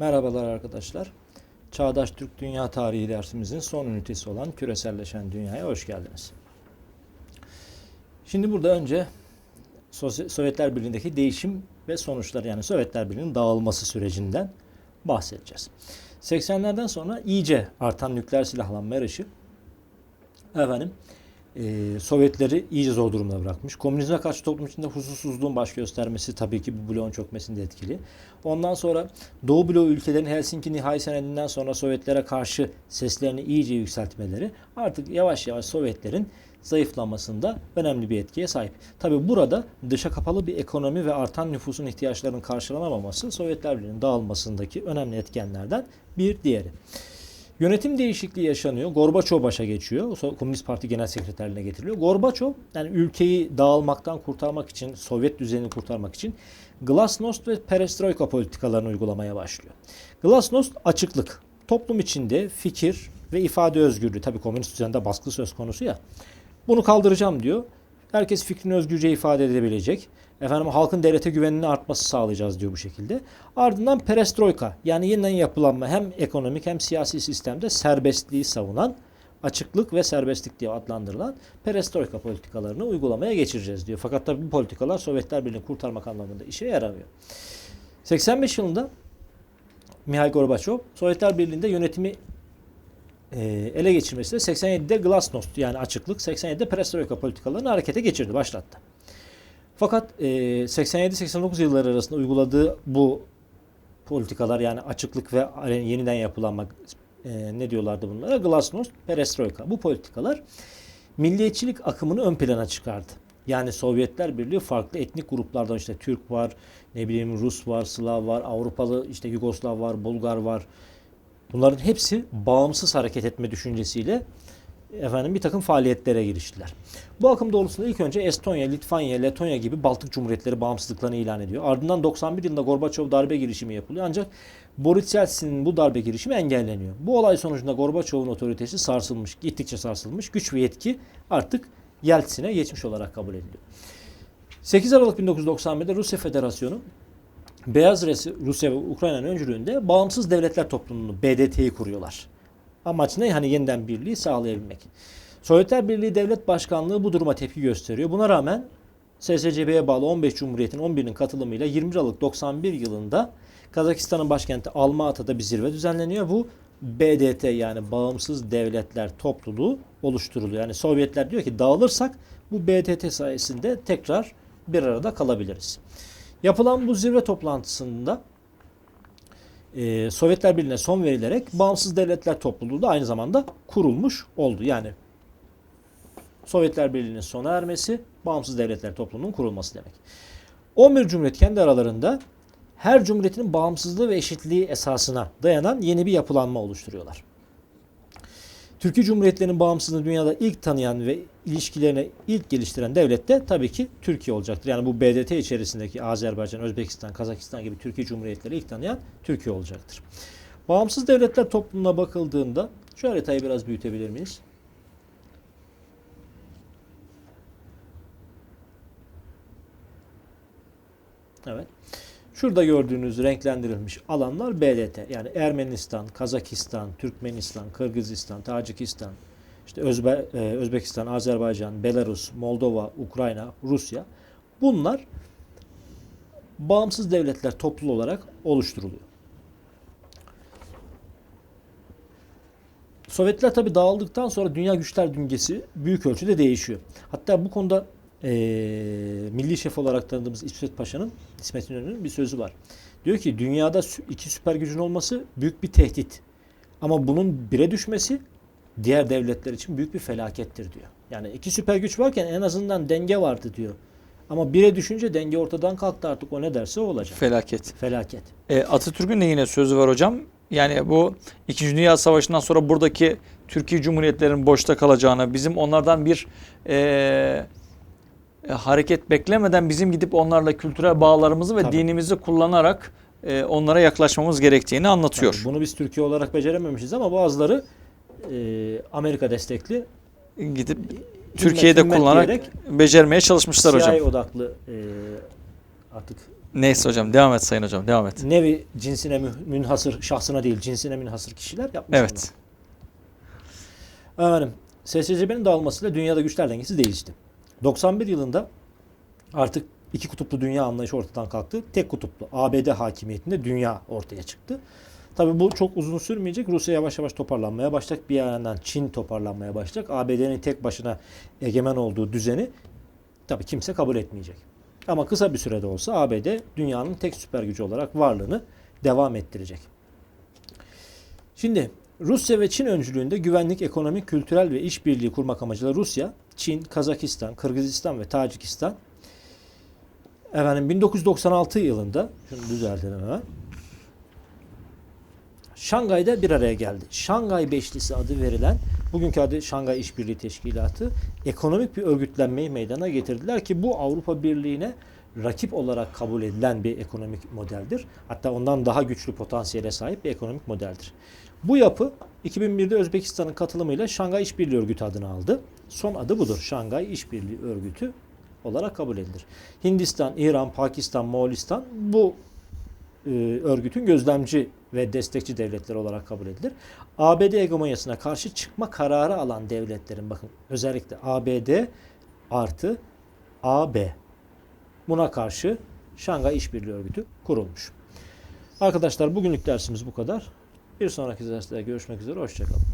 Merhabalar arkadaşlar. Çağdaş Türk Dünya Tarihi dersimizin son ünitesi olan küreselleşen dünyaya hoş geldiniz. Şimdi burada önce Sovyetler Birliği'ndeki değişim ve sonuçlar yani Sovyetler Birliği'nin dağılması sürecinden bahsedeceğiz. 80'lerden sonra iyice artan nükleer silahlanma yarışı efendim e, Sovyetleri iyice zor durumda bırakmış. Komünizme karşı toplum içinde huzursuzluğun baş göstermesi tabii ki bu bloğun çökmesinde etkili. Ondan sonra Doğu bloğu ülkelerin Helsinki nihai senedinden sonra Sovyetlere karşı seslerini iyice yükseltmeleri artık yavaş yavaş Sovyetlerin zayıflamasında önemli bir etkiye sahip. Tabii burada dışa kapalı bir ekonomi ve artan nüfusun ihtiyaçlarının karşılanamaması Sovyetler Birliği'nin dağılmasındaki önemli etkenlerden bir diğeri. Yönetim değişikliği yaşanıyor. Gorbaçov başa geçiyor. Komünist Parti Genel Sekreterliğine getiriliyor. Gorbaçov yani ülkeyi dağılmaktan kurtarmak için, Sovyet düzenini kurtarmak için Glasnost ve Perestroika politikalarını uygulamaya başlıyor. Glasnost açıklık. Toplum içinde fikir ve ifade özgürlüğü. Tabii komünist düzende baskı söz konusu ya. Bunu kaldıracağım diyor. Herkes fikrini özgürce ifade edebilecek. Efendim halkın devlete güvenini artması sağlayacağız diyor bu şekilde. Ardından perestroika yani yeniden yapılanma hem ekonomik hem siyasi sistemde serbestliği savunan açıklık ve serbestlik diye adlandırılan perestroika politikalarını uygulamaya geçireceğiz diyor. Fakat tabii bu politikalar Sovyetler Birliği'ni kurtarmak anlamında işe yaramıyor. 85 yılında Mihail Gorbaçov Sovyetler Birliği'nde yönetimi e, ele geçirmesiyle 87'de Glasnost yani açıklık, 87'de perestroika politikalarını harekete geçirdi, başlattı. Fakat e, 87-89 yılları arasında uyguladığı bu politikalar yani açıklık ve yeniden yapılanma e, ne diyorlardı bunlara? Glasnost, perestroika. Bu politikalar milliyetçilik akımını ön plana çıkardı. Yani Sovyetler Birliği farklı etnik gruplardan işte Türk var, ne bileyim Rus var, Slav var, Avrupalı işte Yugoslav var, Bulgar var. Bunların hepsi bağımsız hareket etme düşüncesiyle efendim bir takım faaliyetlere giriştiler. Bu akım doğrultusunda ilk önce Estonya, Litvanya, Letonya gibi Baltık Cumhuriyetleri bağımsızlıklarını ilan ediyor. Ardından 91 yılında Gorbaçov darbe girişimi yapılıyor ancak Boris Yeltsin'in bu darbe girişimi engelleniyor. Bu olay sonucunda Gorbaçov'un otoritesi sarsılmış, gittikçe sarsılmış. Güç ve yetki artık Yeltsin'e geçmiş olarak kabul ediliyor. 8 Aralık 1991'de Rusya Federasyonu Beyaz Rus- Rusya ve Ukrayna'nın öncülüğünde bağımsız devletler topluluğunu BDT'yi kuruyorlar. Amaç ne? Hani yeniden birliği sağlayabilmek. Sovyetler Birliği Devlet Başkanlığı bu duruma tepki gösteriyor. Buna rağmen SSCB'ye bağlı 15 Cumhuriyet'in 11'inin katılımıyla 20 Aralık 91 yılında Kazakistan'ın başkenti Almata'da bir zirve düzenleniyor. Bu BDT yani Bağımsız Devletler Topluluğu oluşturuluyor. Yani Sovyetler diyor ki dağılırsak bu BDT sayesinde tekrar bir arada kalabiliriz. Yapılan bu zirve toplantısında e, Sovyetler Birliği'ne son verilerek Bağımsız Devletler Topluluğu da aynı zamanda kurulmuş oldu. Yani Sovyetler Birliği'nin sona ermesi, Bağımsız Devletler Topluluğu'nun kurulması demek. 11 Cumhuriyet kendi aralarında her cumhuriyetin bağımsızlığı ve eşitliği esasına dayanan yeni bir yapılanma oluşturuyorlar. Türkiye Cumhuriyetlerinin bağımsızlığını dünyada ilk tanıyan ve ilişkilerini ilk geliştiren devlet de tabii ki Türkiye olacaktır. Yani bu BDT içerisindeki Azerbaycan, Özbekistan, Kazakistan gibi Türkiye Cumhuriyetleri ilk tanıyan Türkiye olacaktır. Bağımsız devletler toplumuna bakıldığında şu haritayı biraz büyütebilir miyiz? Evet. Şurada gördüğünüz renklendirilmiş alanlar BDT. Yani Ermenistan, Kazakistan, Türkmenistan, Kırgızistan, Tacikistan, işte Özbe, e, Özbekistan, Azerbaycan, Belarus, Moldova, Ukrayna, Rusya. Bunlar bağımsız devletler topluluğu olarak oluşturuluyor. Sovyetler tabi dağıldıktan sonra dünya güçler döngüsü büyük ölçüde değişiyor. Hatta bu konuda eee, milli şef olarak tanıdığımız İsmet Paşa'nın, İsmet İnönü'nün bir sözü var. Diyor ki dünyada iki süper gücün olması büyük bir tehdit. Ama bunun bire düşmesi diğer devletler için büyük bir felakettir diyor. Yani iki süper güç varken en azından denge vardı diyor. Ama bire düşünce denge ortadan kalktı artık o ne derse o olacak. Felaket. Felaket. E, Atatürk'ün de yine sözü var hocam. Yani bu İkinci Dünya Savaşı'ndan sonra buradaki Türkiye Cumhuriyetlerinin boşta kalacağını, bizim onlardan bir e, e, hareket beklemeden bizim gidip onlarla kültürel bağlarımızı ve Tabii. dinimizi kullanarak e, onlara yaklaşmamız gerektiğini anlatıyor. Tabii bunu biz Türkiye olarak becerememişiz ama bazıları e, Amerika destekli Gidip himmet- Türkiye'de kullanarak becermeye çalışmışlar CIA hocam. odaklı e, artık Neyse hocam devam et sayın hocam devam et. Nevi cinsine mü- münhasır, şahsına değil cinsine münhasır kişiler yapmış Evet. bunu. Efendim, SSCB'nin dağılmasıyla dünyada güçler dengesi değişti. 91 yılında artık iki kutuplu dünya anlayışı ortadan kalktı. Tek kutuplu ABD hakimiyetinde dünya ortaya çıktı. Tabii bu çok uzun sürmeyecek. Rusya yavaş yavaş toparlanmaya başlayacak. Bir yandan Çin toparlanmaya başlayacak. ABD'nin tek başına egemen olduğu düzeni tabii kimse kabul etmeyecek. Ama kısa bir sürede olsa ABD dünyanın tek süper gücü olarak varlığını devam ettirecek. Şimdi Rusya ve Çin öncülüğünde güvenlik, ekonomik, kültürel ve işbirliği kurmak amacıyla Rusya, Çin, Kazakistan, Kırgızistan ve Tacikistan efendim 1996 yılında şunu düzeltelim hemen. Şangay'da bir araya geldi. Şangay Beşlisi adı verilen bugünkü adı Şangay İşbirliği Teşkilatı ekonomik bir örgütlenmeyi meydana getirdiler ki bu Avrupa Birliği'ne rakip olarak kabul edilen bir ekonomik modeldir. Hatta ondan daha güçlü potansiyele sahip bir ekonomik modeldir. Bu yapı 2001'de Özbekistan'ın katılımıyla Şangay İşbirliği Örgütü adını aldı. Son adı budur. Şangay İşbirliği Örgütü olarak kabul edilir. Hindistan, İran, Pakistan, Moğolistan bu e, örgütün gözlemci ve destekçi devletler olarak kabul edilir. ABD hegemonyasına karşı çıkma kararı alan devletlerin bakın özellikle ABD artı AB buna karşı Şangay İşbirliği Örgütü kurulmuş. Arkadaşlar bugünlük dersimiz bu kadar. Bir sonraki derste görüşmek üzere. Hoşçakalın.